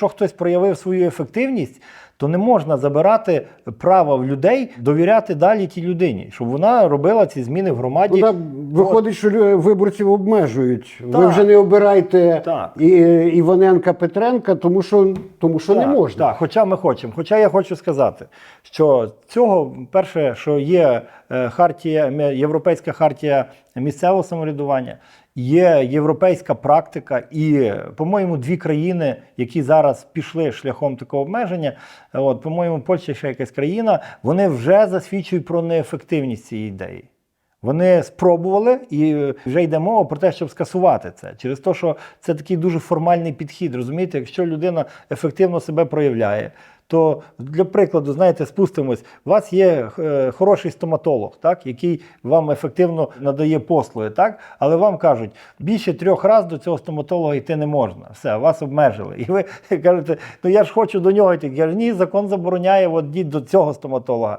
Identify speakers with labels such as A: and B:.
A: Якщо хтось проявив свою ефективність, то не можна забирати право в людей довіряти далі тій людині, щоб вона робила ці зміни в громаді.
B: Ну, так, виходить, що виборців обмежують. Ви вже не обирайте
A: Так.
B: і, Іваненка Петренка, тому що, тому що не можна.
A: Так, хоча ми хочемо. Хоча я хочу сказати, що цього перше, що є е, хартія, європейська хартія місцевого самоврядування, є європейська практика, і, по-моєму, дві країни, які зараз пішли шляхом такого обмеження, е, от, по-моєму, Польща ще якась країна, вони вже засвідчують про неефективність цієї ідеї. Вони спробували і е, вже йде мова про те, щоб скасувати це. Через те, що це такий дуже формальний підхід. Розумієте, якщо людина ефективно себе проявляє, то для прикладу, знаєте, спустимось, у вас є е, хороший стоматолог, так, який вам ефективно надає послуги, так, але вам кажуть, більше трьох разів до цього стоматолога йти не можна. Все, вас обмежили. І ви кажете, ну я ж хочу до нього йти. Я кажу, ні, закон забороняє, от до цього стоматолога.